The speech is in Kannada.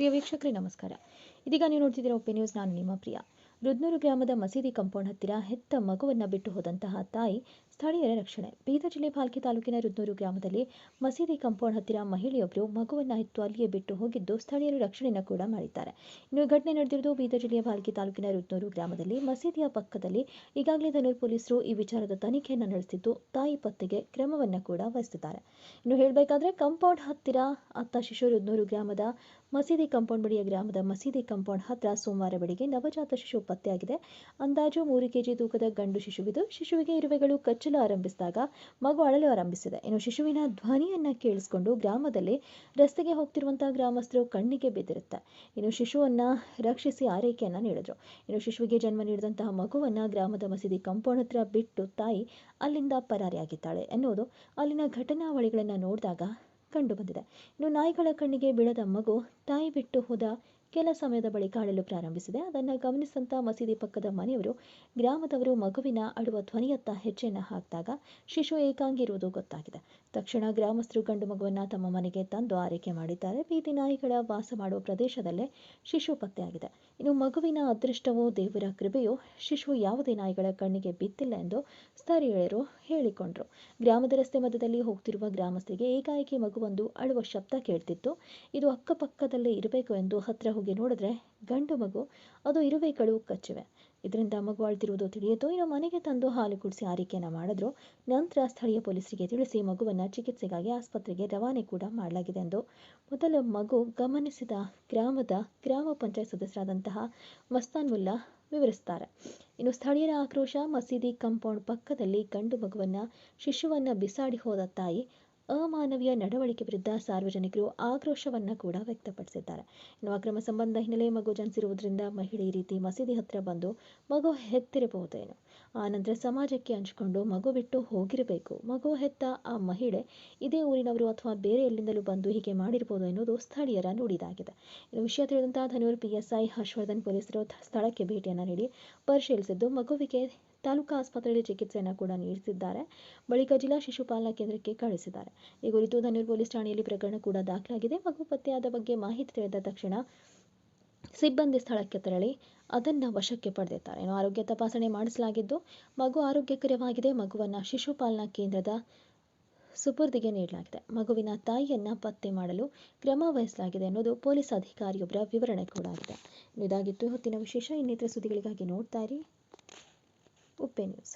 ಪ್ರಿಯ ವೀಕ್ಷಕರೇ ನಮಸ್ಕಾರ. ಇದೀಗ ನೀವು ನೋಡ್ತಿದ್ದೀರಾ ಒಪ್ಪೆ ನ್ಯೂಸ್. ನಾನು ನಿಮ್ಮ ಪ್ರಿಯ. ರುದ್ನೂರು ಗ್ರಾಮದ ಮಸೀದಿ ಕಾಂಪೌಂಡ್ ಹತ್ತಿರ ಹೆತ್ತ ಮಗುವನ್ನು ಬಿಟ್ಟು ಹೋದಂತಹ ತಾಯಿ ಸ್ಥಳೀಯರ ರಕ್ಷಣೆ. ಬೀದರ್ ಜಿಲ್ಲೆ ಭಾಲ್ಕಿ ತಾಲೂಕಿನ ರುದ್ನೂರು ಗ್ರಾಮದಲ್ಲಿ ಮಸೀದಿ ಕಾಂಪೌಂಡ್ ಹತ್ತಿರ ಮಹಿಳೆಯೊಬ್ಬರು ಮಗುವನ್ನು ಹೆತ್ತು ಅಲ್ಲಿಯೇ ಬಿಟ್ಟು ಹೋಗಿದ್ದು ಸ್ಥಳೀಯರು ರಕ್ಷಣೆಯನ್ನು ಕೂಡ ಮಾಡಿದ್ದಾರೆ. ಇನ್ನು ಘಟನೆ ನಡೆದಿರುವುದು ಬೀದರ್ ಜಿಲ್ಲೆಯ ಭಾಲ್ಕಿ ತಾಲೂಕಿನ ರುದ್ನೂರು ಗ್ರಾಮದಲ್ಲಿ. ಮಸೀದಿಯ ಪಕ್ಕದಲ್ಲಿ ಈಗಾಗಲೇ ಧನೂರು ಪೊಲೀಸರು ಈ ವಿಚಾರದ ತನಿಖೆಯನ್ನು ನಡೆಸಿದ್ದು ತಾಯಿ ಪತ್ತೆಗೆ ಕ್ರಮವನ್ನು ಕೂಡ ವಹಿಸಿದ್ದಾರೆ ಇನ್ನು ಹೇಳಬೇಕಾದ್ರೆ ಕಾಂಪೌಂಡ್ ಹತ್ತಿರ ಅತ್ತ ಶಿಶು ರುದ್ನೂರು ಗ್ರಾಮದ ಮಸೀದಿ ಕಾಂಪೌಂಡ್ ಬಳಿಯ ಗ್ರಾಮದ ಮಸೀದಿ ಹತ್ರ ಸೋಮವಾರ ಬೆಳಿಗ್ಗೆ ನವಜಾತ ಶಿಶು ಪತ್ತೆಯಾಗಿದೆ. ಅಂದಾಜು ಮೂರು ಕೆಜಿ ತೂಕದ ಗಂಡು ಶಿಶುವಿದು. ಶಿಶುವಿಗೆ ಇರುವೆಗಳು ಕಚ್ಚಲು ಆರಂಭಿಸಿದಾಗ ಮಗು ಅಳಲು ಆರಂಭಿಸಿದೆ. ಇನ್ನು ಶಿಶುವಿನ ಧ್ವನಿಯನ್ನ ಕೇಳಿಸಿಕೊಂಡು ಗ್ರಾಮದಲ್ಲಿ ರಸ್ತೆಗೆ ಹೋಗ್ತಿರುವಂತಹ ಗ್ರಾಮಸ್ಥರು ಕಣ್ಣಿಗೆ ಬಿದ್ದಿರುತ್ತೆ. ಇನ್ನು ಶಿಶುವನ್ನ ರಕ್ಷಿಸಿ ಆರೈಕೆಯನ್ನ ನೀಡಿದ್ರು. ಇನ್ನು ಶಿಶುವಿಗೆ ಜನ್ಮ ನೀಡಿದಂತಹ ಮಗುವನ್ನ ಗ್ರಾಮದ ಮಸೀದಿ ಕಾಂಪೌಂಡ್ ಹತ್ರ ಬಿಟ್ಟು ತಾಯಿ ಅಲ್ಲಿಂದ ಪರಾರಿಯಾಗಿದ್ದಾಳೆ ಎನ್ನುವುದು ಅಲ್ಲಿನ ಘಟನಾವಳಿಗಳನ್ನು ನೋಡಿದಾಗ ಕಂಡುಬಂದಿದೆ ಇನ್ನು ನಾಯಿಗಳ ಕಣ್ಣಿಗೆ ಬೀಳದ ಮಗು ತಾಯಿ ಬಿಟ್ಟು ಹೋದ ಕೆಲ ಸಮಯದ ಬಳಿಕ ಅಳಲು ಪ್ರಾರಂಭಿಸಿದೆ. ಅದನ್ನು ಗಮನಿಸಿದಂಥ ಮಸೀದಿ ಪಕ್ಕದ ಮನೆಯವರು, ಗ್ರಾಮದವರು ಮಗುವಿನ ಅಳುವ ಧ್ವನಿಯತ್ತ ಹೆಜ್ಜೆಯನ್ನು ಹಾಕಿದಾಗ ಶಿಶು ಏಕಾಂಗಿ ಇರುವುದು ಗೊತ್ತಾಗಿದೆ. ತಕ್ಷಣ ಗ್ರಾಮಸ್ಥರು ಗಂಡು ಮಗುವನ್ನು ತಮ್ಮ ಮನೆಗೆ ತಂದು ಆರೈಕೆ ಮಾಡಿದ್ದಾರೆ. ಬೀದಿ ನಾಯಿಗಳ ವಾಸ ಮಾಡುವ ಪ್ರದೇಶದಲ್ಲೇ ಶಿಶು ಪತ್ತೆಯಾಗಿದೆ. ಇನ್ನು ಮಗುವಿನ ಅದೃಷ್ಟವೋ ದೇವರ ಕೃಪೆಯೋ ಶಿಶು ಯಾವುದೇ ನಾಯಿಗಳ ಕಣ್ಣಿಗೆ ಬಿದ್ದಿಲ್ಲ ಎಂದು ಸ್ಥಳೀಯರು ಹೇಳಿಕೊಂಡರು. ಗ್ರಾಮದ ರಸ್ತೆ ಮಧ್ಯದಲ್ಲಿ ಹೋಗ್ತಿರುವ ಗ್ರಾಮಸ್ಥರಿಗೆ ಏಕಾಏಕಿ ಮಗುವೊಂದು ಅಳುವ ಶಬ್ದ ಕೇಳ್ತಿತ್ತು. ಇದು ಅಕ್ಕಪಕ್ಕದಲ್ಲೇ ಇರಬೇಕು ಎಂದು ಹತ್ರ ಹೋಗಿ ನೋಡಿದ್ರೆ ಗಂಡು ಮಗು, ಅದು ಇರುವೆಗಳು ಕಚ್ಚಿವೆ. ಇದರಿಂದ ಮಗು ಅಳ್ತಿರುವುದು ತಿಳಿಯಿತು. ಇನ್ನು ಮನೆಗೆ ತಂದು ಹಾಲು ಕುಡಿಸಿ ಆರೈಕೆಯನ್ನು ಮಾಡಿದ್ರು. ನಂತರ ಸ್ಥಳೀಯ ಪೊಲೀಸರಿಗೆ ತಿಳಿಸಿ ಮಗುವನ್ನು ಚಿಕಿತ್ಸೆಗಾಗಿ ಆಸ್ಪತ್ರೆಗೆ ರವಾನೆ ಕೂಡ ಮಾಡಲಾಗಿದೆ ಎಂದು ಮೊದಲ ಮಗು ಗಮನಿಸಿದ ಗ್ರಾಮದ ಗ್ರಾಮ ಪಂಚಾಯತ್ ಸದಸ್ಯರಾದಂತಹ ಮಸ್ತಾನ್ ಮುಲ್ಲಾ ವಿವರಿಸ್ತಾರೆ. ಇನ್ನು ಸ್ಥಳೀಯರ ಆಕ್ರೋಶ, ಮಸೀದಿ ಕಾಂಪೌಂಡ್ ಪಕ್ಕದಲ್ಲಿ ಗಂಡು ಮಗುವನ್ನು, ಶಿಶುವನ್ನು ಬಿಸಾಡಿ ಹೋದ ತಾಯಿ ಅಮಾನವೀಯ ನಡವಳಿಕೆ ವಿರುದ್ಧ ಸಾರ್ವಜನಿಕರು ಆಕ್ರೋಶವನ್ನು ಕೂಡ ವ್ಯಕ್ತಪಡಿಸಿದ್ದಾರೆ. ಇನ್ನು ಅಕ್ರಮ ಸಂಬಂಧ ಹಿನ್ನೆಲೆ ಮಗು ಜನಿಸಿರುವುದರಿಂದ ಮಹಿಳೆ ಈ ರೀತಿ ಮಸೀದಿ ಹತ್ತಿರ ಬಂದು ಮಗು ಹೆತ್ತಿರಬಹುದೇನು. ಆನಂತರ ನಂತರ ಸಮಾಜಕ್ಕೆ ಹಂಚಿಕೊಂಡು ಮಗು ಬಿಟ್ಟು ಹೋಗಿರಬೇಕು. ಮಗು ಹೆತ್ತ ಆ ಮಹಿಳೆ ಇದೇ ಊರಿನವರು ಅಥವಾ ಬೇರೆ ಎಲ್ಲಿಂದಲೂ ಬಂದು ಹೀಗೆ ಮಾಡಿರಬಹುದು ಎನ್ನುವುದು ಸ್ಥಳೀಯರ ನುಡಿದಾಗಿದೆ. ಇನ್ನು ವಿಷಯ ತಿಳಿದಂತಹ ಧನೂರು ಪಿಎಸ್ಐ ಹರ್ಷವರ್ಧನ್ ಪೊಲೀಸರು ಸ್ಥಳಕ್ಕೆ ಭೇಟಿಯನ್ನು ನೀಡಿ ಪರಿಶೀಲಿಸಿದ್ದು ಮಗುವಿಗೆ ತಾಲೂಕು ಆಸ್ಪತ್ರೆಯಲ್ಲಿ ಚಿಕಿತ್ಸೆಯನ್ನು ಕೂಡ ನೀಡಿಸಿದ್ದಾರೆ. ಬಳಿಕ ಜಿಲ್ಲಾ ಶಿಶುಪಾಲನಾ ಕೇಂದ್ರಕ್ಕೆ ಕಳಿಸಿದ್ದಾರೆ ಈ ಕುರಿತು ಧನೂರು ಪೊಲೀಸ್ ಠಾಣೆಯಲ್ಲಿ ಪ್ರಕರಣ ಕೂಡ ದಾಖಲಾಗಿದೆ. ಮಗು ಪತ್ತೆಯಾದ ಬಗ್ಗೆ ಮಾಹಿತಿ ತಿಳಿದ ತಕ್ಷಣ ಸಿಬ್ಬಂದಿ ಸ್ಥಳಕ್ಕೆ ತೆರಳಿ ಅದನ್ನು ವಶಕ್ಕೆ ಪಡೆದಿದ್ದಾರೆ. ಇನ್ನು ಆರೋಗ್ಯ ತಪಾಸಣೆ ಮಾಡಿಸಲಾಗಿದ್ದು, ಮಗು ಆರೋಗ್ಯಕರವಾಗಿದೆ. ಮಗುವನ್ನು ಶಿಶುಪಾಲನಾ ಕೇಂದ್ರದ ಸುಪರ್ದಿಗೆ ನೀಡಲಾಗಿದೆ. ಮಗುವಿನ ತಾಯಿಯನ್ನು ಪತ್ತೆ ಮಾಡಲು ಕ್ರಮ ವಹಿಸಲಾಗಿದೆ ಅನ್ನೋದು ಪೊಲೀಸ್ ಅಧಿಕಾರಿಯೊಬ್ಬರ ವಿವರಣೆ ಕೂಡ ಆಗಿದೆ. ಇದಾಗಿತ್ತು. ಹೊತ್ತಿನ ವಿಶೇಷ ಇನ್ನಿತರ ಸುದ್ದಿಗಳಿಗಾಗಿ ನೋಡ್ತಾ ಇರಿ. ಉಪ್ಪೆ ನ್ಯೂಸ್